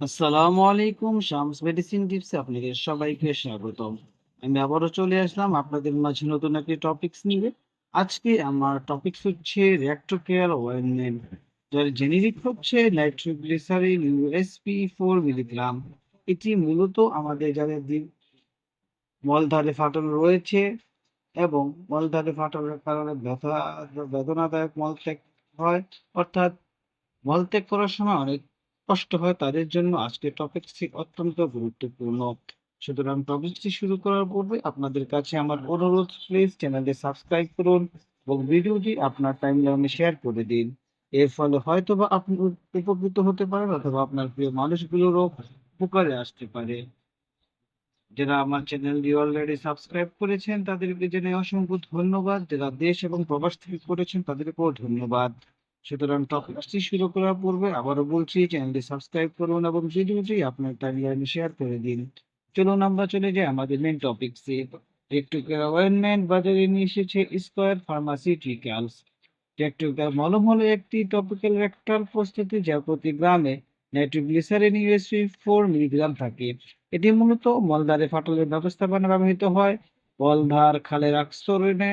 আসসালামু আলাইকুম, শামস মেডিসিন টিপসে আপনাদের সবাইকে স্বাগতম। আমি আবারও চলে আসলাম আপনাদের মাঝে নতুন একটি টপিকস নিয়ে। আজকে আমার টপিকস হচ্ছে রিয়াক্টর কেয়ার ওয়েলনেস যার জেনেরিক হচ্ছে নাইট্রোগ্লিসারিন ইউএসপি ফোর মিলিগ্রাম এটি মূলত আমাদের যাদের দিন মলধারে ফাটল রয়েছে এবং মলধারে ফাটলের কারণে ব্যথা বেদনাদায়ক মলত্যাগ হয়, অর্থাৎ মলত্যাগ করার সময় অনেক কষ্ট হয় তাদের জন্য আজকের টপিকটি অত্যন্ত গুরুত্বপূর্ণ। সুতরাং টপিকটি শুরু করার পূর্বে আপনাদের কাছে আমার অনুরোধ প্লিজ চ্যানেলটি সাবস্ক্রাইব করুন এবং ভিডিওটি আপনার টাইমলাইনে শেয়ার করে দিন। এর ফলে হয়তোবা আপনি উপকৃত হতে পারেন অথবা আপনার প্রিয় মানুষগুলোরও উপকারে আসতে পারে। যারা আমার চ্যানেলটি অলরেডি সাবস্ক্রাইব করেছেন তাদেরকে জেনে অসংখ্য ধন্যবাদ। যারা দেশ এবং প্রবাস থেকে করেছেন, তাদেরকেও ধন্যবাদ। সুতরাং টপিকটি শুরু করার পূর্বে আবারও বলছি চ্যানেলটি সাবস্ক্রাইব করুন এবং ভিডিওটি আপনার টাইমলাইনে শেয়ার করে দিন। চলুন আমরা চলে যাই আমাদের মেন টপিকসে টেকটুকের অয়েনমেন্ট বাজারে নিয়ে এসেছে স্কোয়ার ফার্মাসিউটিক্যালস টেকটুকার মলম হলো একটি টপিক্যাল রেক্টাল প্রস্তুতি যা প্রতি গ্রামে নাইট্রোগ্লিসারিন ইউএসপি ফোর মিলিগ্রাম থাকে। এটি মূলত মলদ্বারে ফাটলের ব্যবস্থাপনা ব্যবহৃত হয়। মলদ্বার খালের আস্তরণে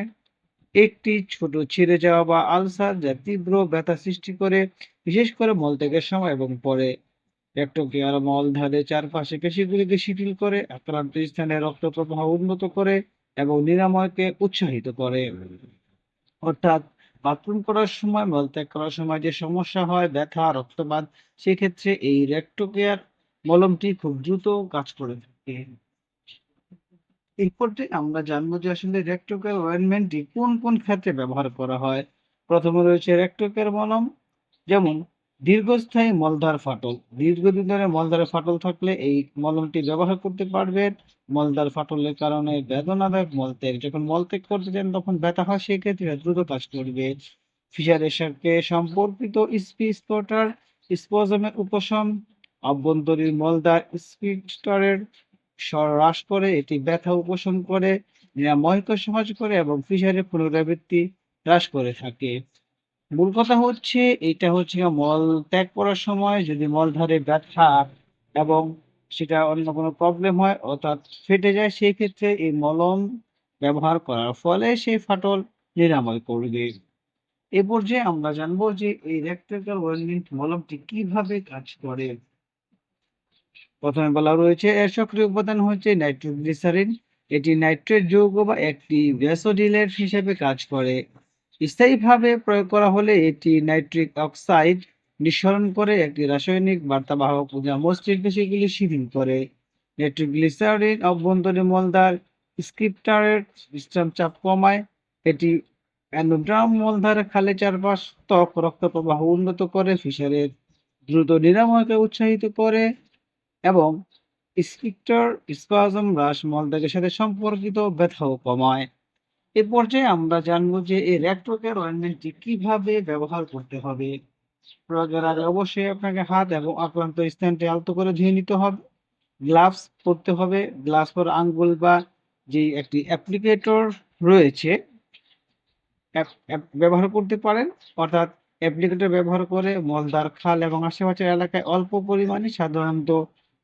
একটি ছোট ছিঁড়ে যাওয়া বা আলসার যা তীব্র ব্যথা সৃষ্টি করে, বিশেষ করে মলত্যাগের সময় এবং পরে। রেক্টোকেয়ার মলধারে চারপাশে পেশিগুলিকে শিথিল করে, আক্রান্ত স্থানে রক্ত প্রবাহ উন্নত করে এবং নিরাময়কে উৎসাহিত করে। অর্থাৎ বাথরুম করার সময় মলত্যাগ করার সময় যে সমস্যা হয়, ব্যথা, রক্তপাত, সেক্ষেত্রে এই রেক্টোকেয়ার মলমটি খুব দ্রুত কাজ করে থাকে। এই আমরা জানব যে আসলে রেক্টোকেয়ার অয়েনমেন্টটি কোন কোন ক্ষেত্রে ব্যবহার করা হয়। প্রথমে রয়েছে রেক্টোকেয়ার মলম, যেমন দীর্ঘস্থায়ী মলদ্বার ফাটল। দীর্ঘদিন ধরে মলদ্বারে ফাটল থাকলে এই মলমটি ব্যবহার করতে পারবেন। মলদ্বার ফাটলের কারণে বেদনাদায়ক মলত্যাগ যখন মলত্যাগ করতে চান তখন ব্যথা হয়, সেক্ষেত্রে দ্রুত কাজ করবে। ফিশারের সাথে সম্পর্কিত স্পি স্পটার স্পজমের উপশম, অভ্যন্তরীণ মলদ্বার স্পিস্টারের হ্রাস করে, এটি ব্যথা উপশম করে, নিরাময়কে সহজ করে এবং ফিশারের পুনরাবৃত্তি হ্রাস করে থাকে। মূল কথা হচ্ছে, এটা হচ্ছে মল ত্যাগ করার সময় যদি মল মলধারে ব্যথা এবং সেটা অন্য কোনো প্রবলেম হয়, অর্থাৎ ফেটে যায়, সেই ক্ষেত্রে এই মলম ব্যবহার করার ফলে সেই ফাটল নিরাময় করবে। এ পর্যায়ে আমরা জানব যে এই রেক্টাল ওয়েলমেন্ট মলমটি কীভাবে কাজ করে। প্রথমে বলা রয়েছে, এর সক্রিয় উপাদান হচ্ছে নাইট্রোগ্লিসারিন। এটি নাইট্রেট যৌগ বা একটি ভ্যাসোডিলেট হিসেবে কাজ করে। স্থায়ীভাবে প্রয়োগ করা হলে এটি নাইট্রিক অক্সাইড নিঃসরণ করে একটি রাসায়নিক বার্তাবাহক যা মস্তিষ্ক পেশিগুলি শিথিল করে। নাইট্রোগ্লিসারিন অভ্যন্তরীণ মলদার স্ক্রিপ্টারের বিশ্রাম চাপ কমায়। এটি অ্যান্ডোড্রাম মলধারে খালে চারপাশ ত্বক রক্ত প্রবাহ উন্নত করে, ফিশারের দ্রুত নিরাময়কে উৎসাহিত করে। এবং স্কিক্টর স্পাজম হ্রাস মলত্যাগের সাথে সম্পর্কিত ব্যথাও কমায়। এ পর্যায়ে আমরা জানব যে এই র্যাক্টোকের অয়েনমেন্টটি কীভাবে ব্যবহার করতে হবে। প্রয়োগের আগে অবশ্যই আপনাকে হাত এবং আক্রান্ত স্থানটি আলতো করে ধুয়ে নিতে হবে। গ্লাভস পরতে হবে। গ্লাভস পর আঙ্গুল বা যে একটি অ্যাপ্লিকেটর রয়েছে ব্যবহার করতে পারেন। অর্থাৎ অ্যাপ্লিকেটর ব্যবহার করে মলদ্বার খাল এবং আশেপাশের এলাকায় অল্প পরিমাণে সাধারণত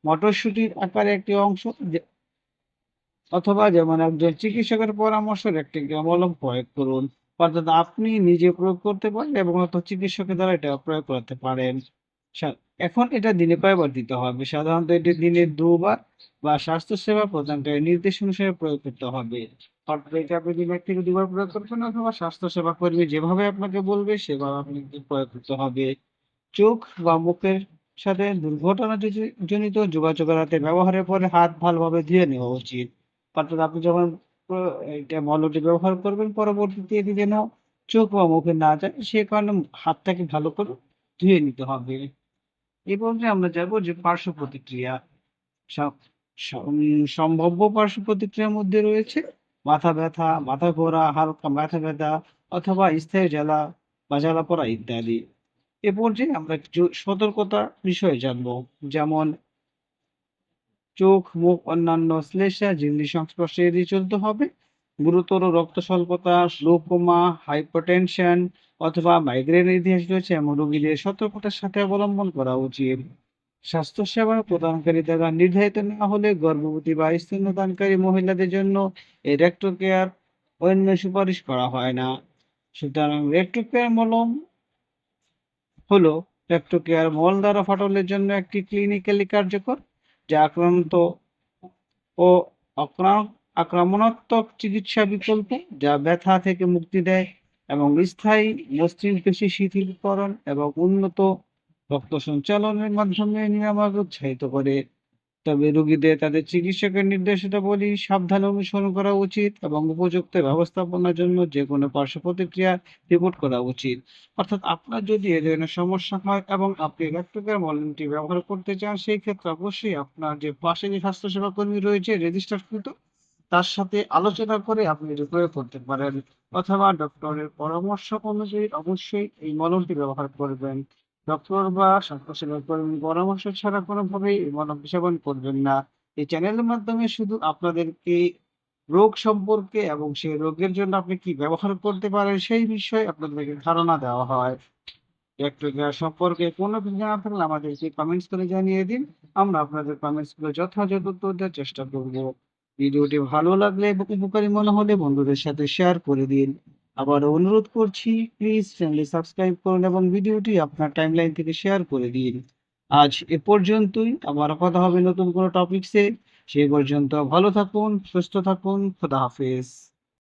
মটরশুটির আকারে একটি অংশ অথবা যেমন একজন চিকিৎসকের পরামর্শ একটি মলম প্রয়োগ করুন। অর্থাৎ আপনি নিজে প্রয়োগ করতে পারেন এবং চিকিৎসকের দ্বারা এটা প্রয়োগ করতে পারেন। এখন এটা দিনে কয়বার দিতে হবে? সাধারণত এটি দিনে দুবার বা স্বাস্থ্যসেবা প্রদানকারী নির্দেশ অনুসারে প্রয়োগ করতে হবে। অর্থাৎ এটা আপনি দিনে এক থেকে দুবার প্রয়োগ করবেন অথবা স্বাস্থ্যসেবা কর্মী যেভাবে আপনাকে বলবে সেভাবে আপনাকে প্রয়োগ করতে হবে। চোখ বা মুখের সাথে দুর্ঘটনা জ- জনিত যোগাযোগ এড়াতে ব্যবহারের পরে হাত ভালোভাবে ধুয়ে নেওয়া উচিত। অর্থাৎ আপনি যখন এটা মলটি ব্যবহার করবেন, পরবর্তীতে এটি যেন চোখ বা মুখে না যায়, সে কারণে হাতটাকে ভালো করে ধুয়ে নিতে হবে। এবং যে আমরা যাব যে পার্শ্ব প্রতিক্রিয়া সম- সম- সম্ভাব্য পার্শ্ব প্রতিক্রিয়ার মধ্যে রয়েছে মাথা ব্যথা, মাথা ঘোরা, হালকা মাথা ব্যথা অথবা স্থায়ী জ্বালা বা জ্বালা পড়া ইত্যাদি। এ পর্যায়ে আমরা কিছু সতর্কতা বিষয়ে জানব। যেমন, চোখ, মুখ অন্যান্য শ্লেষা ঝিল্লি সংস্পর্শে এড়িয়ে চলতে হবে। গুরুতর রক্ত স্বল্পতা, গ্লুকোমা হাইপারটেনশন অথবা মাইগ্রেনের ইতিহাস রয়েছে এমন রোগীদের সতর্কতার সাথে অবলম্বন করা উচিত। স্বাস্থ্যসেবা প্রদানকারী দ্বারা নির্ধারিত না হলে গর্ভবতী বা স্তন্যদানকারী মহিলাদের জন্য এই রেক্টো কেয়ার অন্য সুপারিশ করা হয় না। সুতরাং রেক্টো কেয়ার মলম হলো লেপ্টোকেয়ার মল দ্বারা ফাটলের জন্য একটি ক্লিনিক্যালি কার্যকর, যা আক্রান্ত ও আক্রা- আক্রমণাত্মক চিকিৎসা বিকল্প, যা ব্যথা থেকে মুক্তি দেয় এবং স্থায়ী মসৃণ পেশি শিথিলকরণ এবং উন্নত রক্ত সঞ্চালনের মাধ্যমে নিরাময় উৎসাহিত করে। তবে রোগীদের তাদের চিকিৎসকের নির্দেশিতাবলী সাবধানে অনুসরণ করা উচিত এবং উপযুক্ত ব্যবস্থাপনার জন্য যে কোনো পার্শ্ব প্রতিক্রিয়া রিপোর্ট করা উচিত। অর্থাৎ আপনার যদি এ ধরনের সমস্যা হয় এবং আপনি ল্যাপটপের মলমটি ব্যবহার করতে চান, সেই ক্ষেত্রে অবশ্যই আপনার যে পাশে যে স্বাস্থ্যসেবা কর্মী রয়েছে রেজিস্টারকৃত তার সাথে আলোচনা করে আপনি এটি প্রয়োগ করতে পারেন। অথবা ডক্টরের পরামর্শ অনুযায়ী অবশ্যই এই মলমটি ব্যবহার করবেন। ডক্টর বা স্বাস্থ্যসেবা কর্মী পরামর্শ ছাড়া কোনোভাবেই মলম সেবন করবেন না। এই চ্যানেলের মাধ্যমে শুধু আপনাদেরকে রোগ সম্পর্কে এবং সেই রোগের জন্য আপনি কি ব্যবহার করতে পারেন সেই বিষয়ে আপনাদেরকে ধারণা দেওয়া হয়। একটু সম্পর্কে কোনো কিছু জানা থাকলে আমাদেরকে কমেন্টস করে জানিয়ে দিন। আমরা আপনাদের কমেন্টসগুলো যথাযথ উত্তর দেওয়ার চেষ্টা করব। ভিডিওটি ভালো লাগলে এবং উপকারী মনে হলে বন্ধুদের সাথে শেয়ার করে দিন। আবার অনুরোধ করছি প্লিজ চ্যানেলটি সাবস্ক্রাইব করুন এবং ভিডিওটি আপনার টাইমলাইন থেকে শেয়ার করে দিন। আজ এ পর্যন্তই, আবার কথা হবে নতুন কোনো টপিকসে সেই পর্যন্ত ভালো থাকুন, সুস্থ থাকুন, খোদা হাফেজ।